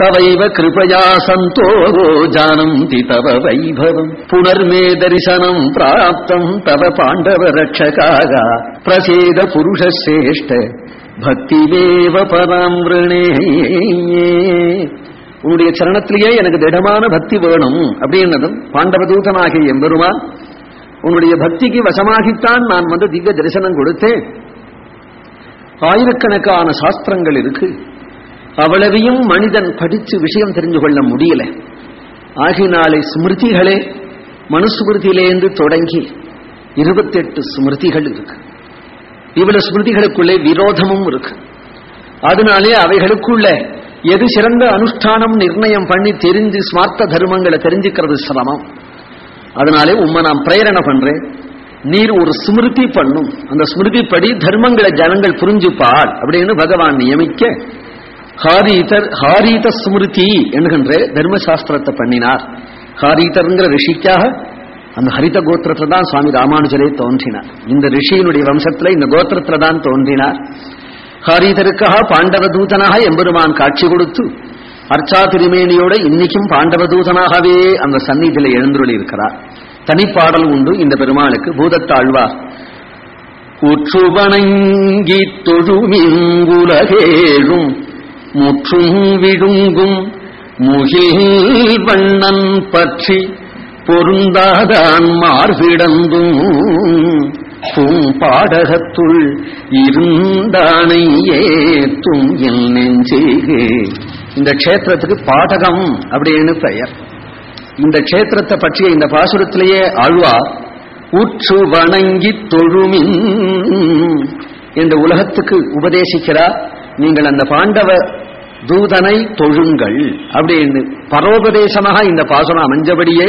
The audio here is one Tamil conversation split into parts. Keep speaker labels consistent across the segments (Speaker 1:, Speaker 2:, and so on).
Speaker 1: தவைவ கிருபயா சந்தோகோ ஜானந்தி தவ வைபவம் புனர்மே தரிசனம் பிராப்தம் தவ பாண்டவ ரட்சகாக பிரசேத புருஷ சேஷ்ட பக்திவேவ பதாம் உன்னுடைய சரணத்திலேயே எனக்கு திடமான பக்தி வேணும் அப்படின்னதும் பாண்டவதூதனாகிய எம்பெருமான் உன்னுடைய பக்திக்கு வசமாகித்தான் நான் வந்து திவ்ய தரிசனம் கொடுத்தேன். ஆயிரக்கணக்கான சாஸ்திரங்கள் இருக்கு. அவ்வளவையும் மனிதன் படித்து விஷயம் தெரிஞ்சு கொள்ள முடியல. ஆகினாலே ஸ்மிருதிகளே மனுஸ்மிருதியிலேருந்து தொடங்கி இருபத்தெட்டு ஸ்மிருதிகள் இருக்கு. இவ்வளவு ஸ்மிருதிகளுக்குள்ளே விரோதமும் இருக்கு. அதனாலே அவைகளுக்குள்ள எது சிறந்த அனுஷ்டானம் நிர்ணயம் பண்ணி தெரிஞ்சு ஸ்மார்த்த தர்மங்களை தெரிஞ்சுக்கிறது சிரமம். அதனாலே உண்மை நான் பிரேரணை பண்றேன். நீர் ஒரு ஸ்மிருதி பண்ணும். அந்த ஸ்மிருதி படி தர்மங்களை ஜனங்கள் புரிஞ்சுப்பாள் அப்படின்னு பகவான் நியமிக்க ஹாரீதர் ஹாரீத ஸ்மிருதி என்கின்ற தர்மசாஸ்திரத்தை பண்ணினார். ஹாரீதர்ங்கிற ரிஷிக்காக அந்த ஹரித கோத்திரத்துல தான் சுவாமி ராமானுஜரே தோன்றினார். இந்த ரிஷியினுடைய வம்சத்துல இந்த கோத்திரத்துல தான் தோன்றினார். ஹாரீதருக்காக பாண்டவ தூதனாக எம்பெருமான் காட்சி கொடுத்து அர்ச்சா திருமேனியோட இன்னைக்கும் பாண்டவ தூதனாகவே அந்த சந்நிதியில எழுந்துள்ளி இருக்கிறார். தனிப்பாடல் உண்டு இந்த பெருமாளுக்கு பூதத்தாழ்வார். உற்று வணங்கி தொழுமிங்குலகேழும் முற்றும் விழுங்கும் முகில் வண்ணன் பற்றி பொருந்தாதான் மார்பிடந்தும் பூம்பாடகத்துள் இருந்தானை ஏத்தும் என் நெஞ்சே இந்த க்ஷேத்திரத்துக்கு பாடகம் அப்படின்னு பெயர். இந்த க்ஷேத்திரத்தை பற்றிய இந்த பாசுரத்திலேயே ஆழ்வார் உற்று வணங்கி தொழுமின் இந்த உலகத்துக்கு உபதேசிக்கிறார். நீங்கள் அந்த பாண்டவ தூதனை தொழுங்கள் அப்படின்னு பரோபதேசமாக இந்த பாசனம் அமைஞ்சபடியே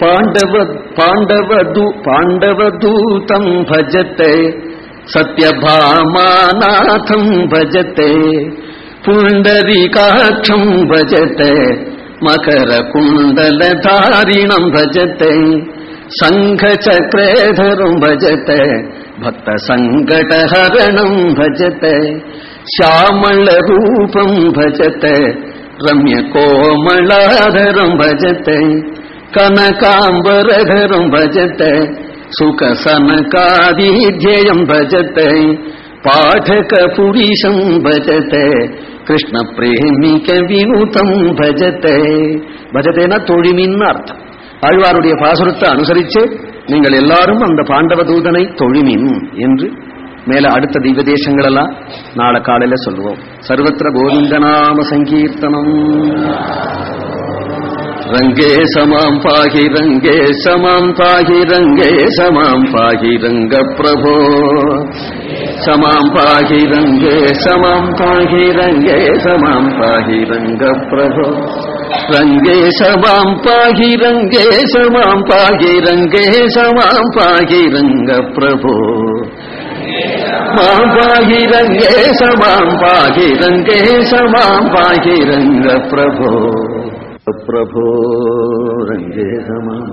Speaker 1: பாண்டவ பாண்டவ தூ பாண்டவ தூதம் பஜத்தை சத்யபாமாநாதம் பஜத்தை புண்டரிகாட்சம் பஜத்தை மகர குண்டலதாரிணம் பஜத்தை சங்க சக்கரேதரும் பஜத்தை பக்த சங்கடஹரணம் பஜத்தை ശ്യാമളരൂപം ഭജത്തെ രമ്യകോമളാധരം ഭജത്തെ കനകാംബരധരം ഭജത്തെ സുഖസനകാദിധ്യയം ഭജത്തെ പാഠകപുരീശം ഭജത്തെ കൃഷ്ണപ്രേമിക വിനൂതം ഭജത്തെ ഭജത്തേന തൊഴിമിന്ന് അർത്ഥം ആழ்വാരുடைய பாசுரத்தை அனுசரித்து நீங்கள் எல்லாரும் அந்த பாண்டவ தூதனை தொழுமின் என்று மேல அடுத்த திவ்ய எல்லாம் நாளை காலையில சொல்லுவோம். சர்வத்திர கோவிந்தநாம சங்கீர்த்தனம். ரங்கே சமாம் பாகி ரங்கே சமாம் பாகி ரங்கே சமாம் பாகி ரங்க பிரபோ சமாம் பாகி ரங்கே சமாம் பாகி ரங்கே சமாம் பாகி ரங்க பிரபோ ரங்கே சமாம் பாகி ரங்கே சமாம் பாகி ரங்கே சமாம் பாகி ரங்க பிரபோ మాం పాహి రంగేశ మాం పాహి రంగేశ మాం పాహి రంగ ప్రభో ప్రభో రంగేశ మాం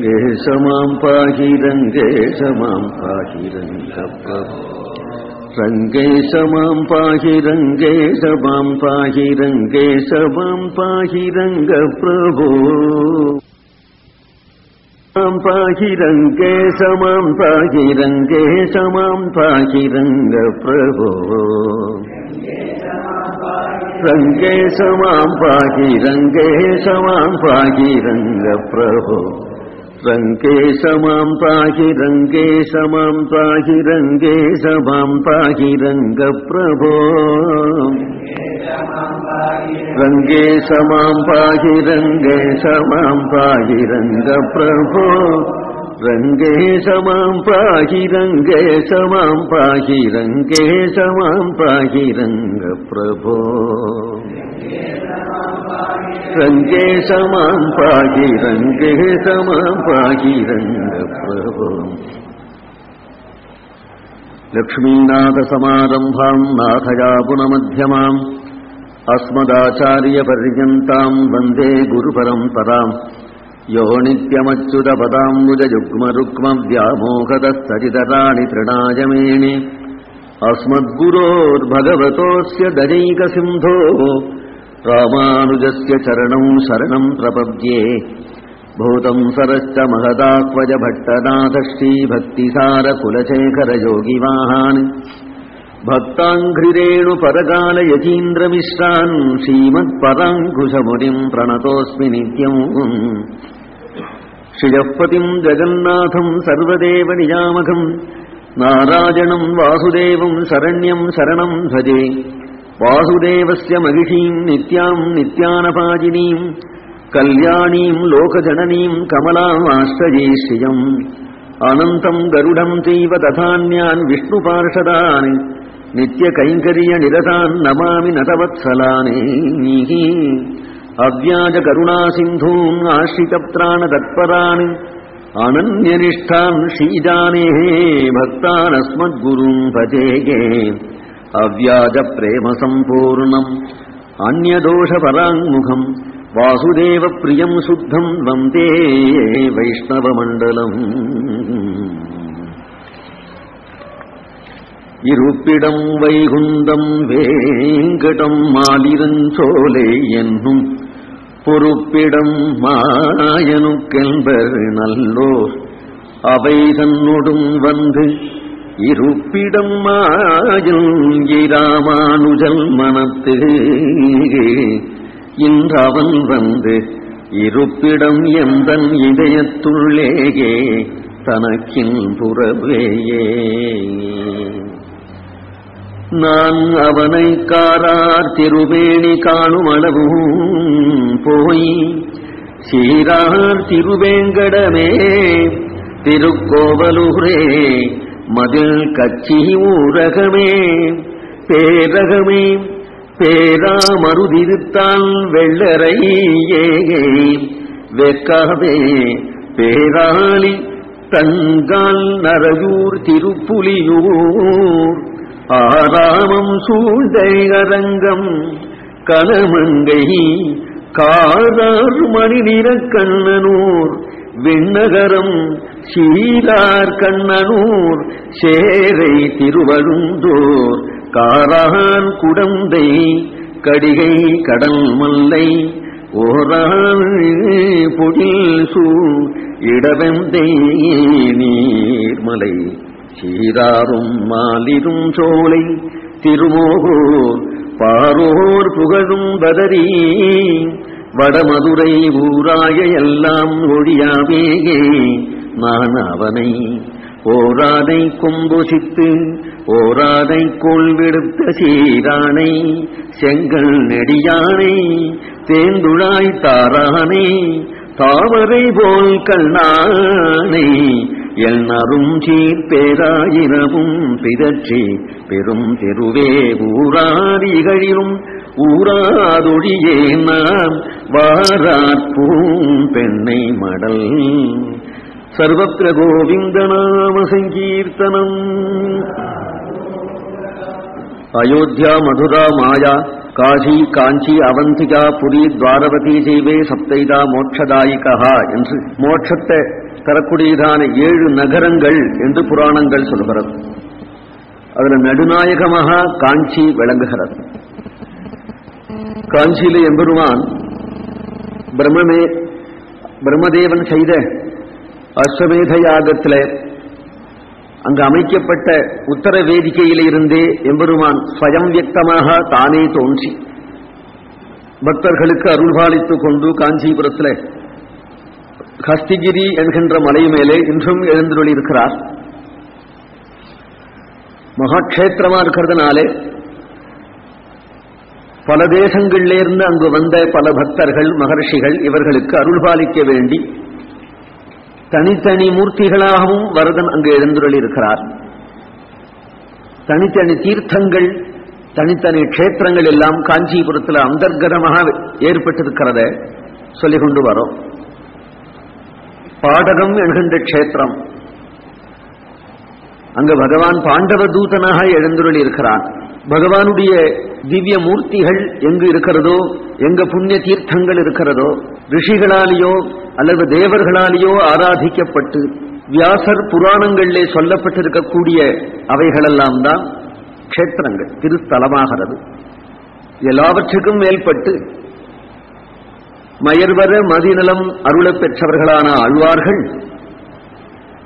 Speaker 1: గేశ మాం పాహి రంగేశ మాం పాహి రంగ ప్రభో రంగేశ మాం పాహి రంగేశ మాం పాహి రంగేశ మాం పాహి ప్రభో Sampakiranga, Samampakiranga, Samampakiranga, Prabhu. Sampakiranga, Samampakiranga, Samampakiranga, Prabhu. Sampakiranga, Samampakiranga, Prabhu. ரங்கே சமாம் பாகி ரங்கே சமாம் பாகி ரங்கே சமாம் பாகி ரங்க பிரபோ ரங்கே சமாம் பாகி ரங்கே சமாம் பாகி ரங்க பிரபோ ரங்கே சமாம் பாகி ரங்கே சமாம் பாகி ரங்கே சமாம் பாகி ரங்க रङ्गे समां पाहि रङ्गे समां पाहि रङ्गप्रभो। लक्ष्मीनाथसमारम्भाम् नाथयापुनमध्यमाम् अस्मदाचार्यपर्यन्ताम् वन्दे गुरुपरम्पराम् यो नित्यमच्युतपदाम्बुजयुग्मरुक्मव्यामोहदस्तरितराणि तृणाय मेणि अस्मद्गुरोर्भगवतोऽस्य दनैकसिन्धोः రామానుజస్య చరణం శరణం ప్రపద్యే. భూతం సరశ్చ మహదాత్మజ భట్టనాథశ్రీభక్తిసారకులశేఖరయోగివాహాన్ భక్తాఘ్రిరేణు పరగాలయచీంద్రమిశ్రాన్ శ్రీమత్పరాంకుశమునిం ప్రణతోస్మి నిత్యం. శ్రియపతిం జగన్నాథం సర్వదేవ నియామకం నారాయణం వాసుదేవం శరణ్యం శరణం భజే వాసుదేవస్య మగిషీం నిత్యాం నిత్యానపాజినీం కళ్యాణీం లోకజననీం కమలామాశ్రయే శ్రియం అనంతం గరుడం చైవ తథాన్యాన్ విష్ణుపార్షదాన్ నిత్యకైంకర్య నిరతాన్ నమామి నతవత్సలాని. అవ్యాజకరుణాసింధూన్ ఆశ్రితప్రాణతత్పరాన్ అనన్యనిష్టాన్ శ్రీజానే భక్తానస్మద్గురుం భజే अव्याजप्रेमसम्पूर्णम् अन्यदोषपराङ्मुखम् वासुदेवप्रियम् शुद्धम् वन्दे वैष्णवमण्डलम् இருப்பிடம் வைகுந்தம் வேங்கடம் மாலிரஞ்சோலை என்னும் பொறுப்பிடம் மாயனுக்கென்பர் நல்லோர் அவை தன்னொடும் வந்து இருப்பிடம் மாயல் இராமானுஜல் மனத்து. இன்றவன் வந்து இருப்பிடம் எந்தன் இதயத்துள்ளேயே தனக்கின் புறவேயே. நான் அவனை காரார் திருவேணி காணும் அளவும் போய் சீரார் திருவேங்கடமே திருக்கோவலூரே மதில் கச்சி ஊரகமே பேரகமே பேராமருதிருத்தான் வெள்ளரையே. வெக்காதே பேராளி தங்கால் நரயூர் திருப்புலியூர். ஆராமம் சூழ்ந்த அரங்கம் கலமங்கை காரார் மணி நிற கண்ணனூர் விண்ணகரம் சீரார் கண்ணனூர் சேரை திருவழுந்தோர் காரான் குடந்தை கடிகை கடல் மல்லை ஓரான் பொழில் சூ இடவெந்தை நீர்மலை சீராரும் மாலிரும் சோலை திருமோகோர் பாரோர் புகழும் பதறி வடமதுரை ஊராய எல்லாம் ஒழியாவேயே நான் அவனை ஓராதை கொம்புசித்து ஓராதை கோள் விடுத்த சீரானை செங்கல் நெடியானை தேந்துழாய் தாரானை தாவரை போல் கண்ணானை என் அரும் சீர் பிதற்றி பெரும் தெருவே ஊராரிகளிலும் ஊராதொழியே நாம் வாராற்பூம் பெண்ணை மடல். சர்வத்திர கோவிந்த நாம சங்கீர்த்தனம் அயோத்தியா மதுரா மாயா காசி காஞ்சி அவந்திகா புரி துவாரவதி செய்வே சப்தைதா மோட்சதாயிகா என்று மோட்சத்தை தரக்கூடியதான ஏழு நகரங்கள் என்று புராணங்கள் சொல்கிறது. அதுல நடுநாயகமாக காஞ்சி விளங்குகிறது. காஞ்சியில எம்பெருமான் பிரம்மமே பிரம்மதேவன் செய்த அஸ்வமேத யாகத்தில் அங்கு அமைக்கப்பட்ட உத்தர வேதிக்கையிலிருந்தே எம்பெருமான் ஸ்வயம் வியக்தமாக தானே தோன்றி. பக்தர்களுக்கு அருள்பாலித்துக் கொண்டு காஞ்சிபுரத்தில் ஹஸ்திகிரி என்கின்ற மலை மேலே இன்றும் எழுந்துள்ளிருக்கிறார் மகாட்சேத்திரமா இருக்கிறதுனாலே பல தேசங்களிலிருந்து அங்கு வந்த பல பக்தர்கள் மகர்ஷிகள் இவர்களுக்கு அருள்பாலிக்க வேண்டி தனித்தனி மூர்த்திகளாகவும் வரதன் அங்கு எழுந்துள்ளிருக்கிறார் தனித்தனி தீர்த்தங்கள் தனித்தனி க்ஷேத்திரங்கள் எல்லாம் காஞ்சிபுரத்தில் அந்தர்கதமாக ஏற்பட்டிருக்கிறத சொல்லிக் கொண்டு வரோம். பாடகம் என்கின்ற க்ஷேத்திரம். அங்கு பகவான் பாண்டவ தூதனாக எழுந்துருளி இருக்கிறான் பகவானுடைய திவ்ய மூர்த்திகள் எங்கு இருக்கிறதோ எங்க புண்ணிய தீர்த்தங்கள் இருக்கிறதோ ரிஷிகளாலேயோ அல்லது தேவர்களாலேயோ ஆராதிக்கப்பட்டு வியாசர் புராணங்களிலே சொல்லப்பட்டிருக்கக்கூடிய அவைகளெல்லாம் தான் க்ஷேத்திரங்கள் திருத்தலமாகிறது எல்லாவற்றுக்கும் மேல்பட்டு மயர்வர மதிநலம் அருளப் பெற்றவர்களான ஆழ்வார்கள்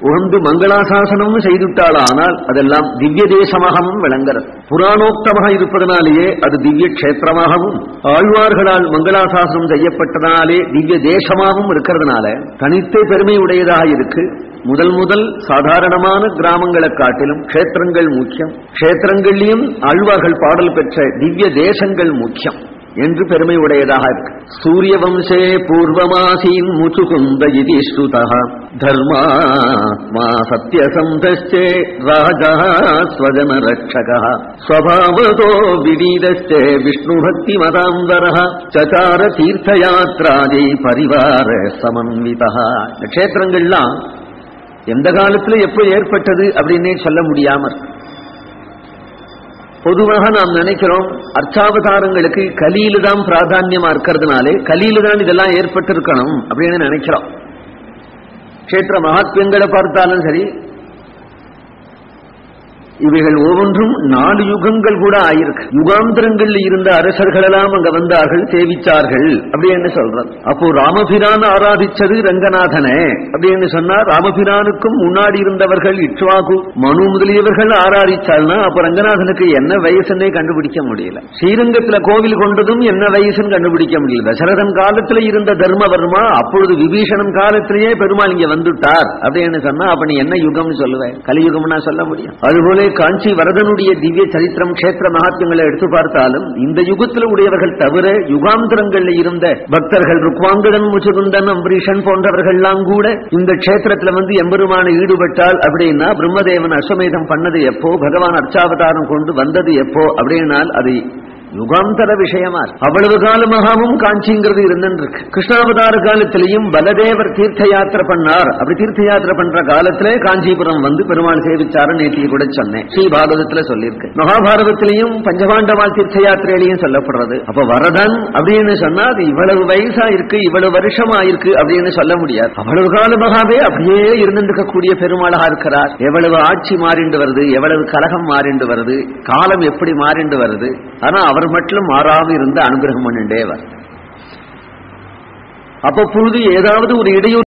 Speaker 1: உகந்து மங்களாசாசனமும் செய்துவிட்டாள்? ஆனால் அதெல்லாம் திவ்ய தேசமாகவும் விளங்குறது. புராணோக்தமாக இருப்பதனாலேயே அது திவ்ய கஷேத்திரமாகவும் ஆழ்வார்களால் மங்களாசாசனம் செய்யப்பட்டதனாலே திவ்ய தேசமாகவும் இருக்கிறதுனால தனித்த பெருமை உடையதாக இருக்கு. முதல் முதல் சாதாரணமான கிராமங்களை காட்டிலும் க்ஷேத்திரங்கள் முக்கியம். க்ஷேத்திரங்கள்லையும் ஆழ்வார்கள் பாடல் பெற்ற திவ்ய தேசங்கள் முக்கியம். என்று பெருமை உடையதாக இருக்கு. சூரிய வம்சே பூர்வமாசீன் முச்சுகுந்த இது ஸ்ருதா தர்மாத்மா சத்யசந்தே ராஜா ஸ்வஜன ரட்சக ஸ்வபாவதோ விடீதஸ்தே விஷ்ணு பக்தி மதாம்பர சச்சார தீர்த்தயாத்ராதி பரிவார சமன்விதா இந்த எந்த காலத்துல எப்போ ஏற்பட்டது அப்படின்னே சொல்ல முடியாம பொதுவாக நாம் நினைக்கிறோம் அர்ச்சாவதாரங்களுக்கு கலியில தான் பிராதான்யமா இருக்கிறதுனாலே கலியில தான் இதெல்லாம் ஏற்பட்டிருக்கணும் அப்படின்னு நினைக்கிறோம். கஷேத்திர மகாத்மியங்களை பார்த்தாலும் சரி இவைகள் ஒவ்வொன்றும் நாலு யுகங்கள் கூட ஆயிருக்கு. யுகாந்திரங்கள் இருந்த அரசர்கள் எல்லாம் அங்க வந்தார்கள் சேவிச்சார்கள். அப்படின்னு சொல்றது அப்போ ராமபிரான் ஆராதிச்சது ரங்கநாதனே. அப்படின்னு சொன்னா ராமபிரானுக்கும் முன்னாடி இருந்தவர்கள் இட்வாகு மனு முதலியவர்கள் ஆராதிச்சால்னா அப்ப ரங்கநாதனுக்கு என்ன வயசுன்னே கண்டுபிடிக்க முடியல. ஸ்ரீரங்கத்துல கோவில் கொண்டதும் என்ன வயசுன்னு கண்டுபிடிக்க முடியல. தசரதன் காலத்துல இருந்த தர்மவர்மா அப்பொழுது விபீஷணன் காலத்திலேயே பெருமாள் இங்க வந்துட்டார். அப்படின்னு சொன்னா அப்ப நீ என்ன யுகம்னு சொல்லுவேன் கலியுகம்னா சொல்ல முடியும். அதுபோல காஞ்சி வரதனுடைய திவ்ய சரித்திரம் கஷேத்திர மகாத்யங்களை எடுத்து பார்த்தாலும் இந்த யுகத்தில் உடையவர்கள் தவிர யுகாந்திரங்களில் இருந்த பக்தர்கள் ருக்வாங்கடன் முச்சுகுந்தன் அம்பரீஷன் போன்றவர்கள்லாம் கூட இந்த கஷேத்திரத்துல வந்து எம்பெருமான ஈடுபட்டால் அப்படின்னா பிரம்மதேவன் அஸ்வமேதம் பண்ணது எப்போ? பகவான் அர்ச்சாவதாரம் கொண்டு வந்தது எப்போ? அப்படின்னால் அது யுகாந்தர விஷயமா அவ்வளவு காலமாகவும் காஞ்சிங்கிறது இருந்துருக்கு கிருஷ்ணாவதார காலத்திலையும் பலதேவர் தீர்த்த யாத்திரை பண்ணார். அப்படி தீர்த்த யாத்திரை பண்ற காலத்திலே காஞ்சிபுரம் வந்து பெருமாள் சேவிச்சாரு நேற்று கூட சொன்னேன். ஸ்ரீ பாகவதத்துல சொல்லியிருக்கு. மகாபாரதத்திலையும் பஞ்சபாண்டவால் தீர்த்த யாத்திரையிலையும் சொல்லப்படுறது. அப்ப வரதன் அப்படின்னு சொன்னா அது இவ்வளவு வயசா இருக்கு இவ்வளவு வருஷமா இருக்கு அப்படின்னு சொல்ல முடியாது. அவ்வளவு காலமாகவே அப்படியே இருந்திருக்க கூடிய பெருமாளாக இருக்கிறார். எவ்வளவு ஆட்சி மாறிண்டு வருது எவ்வளவு கலகம் மாறிண்டு வருது காலம் எப்படி மாறிண்டு வருது. ஆனா அவர் மட்டும் மாறாமல் இருந்து அனுகிரகம் பண்ணிண்டே வர அப்ப பொழுது ஏதாவது ஒரு இடையூறு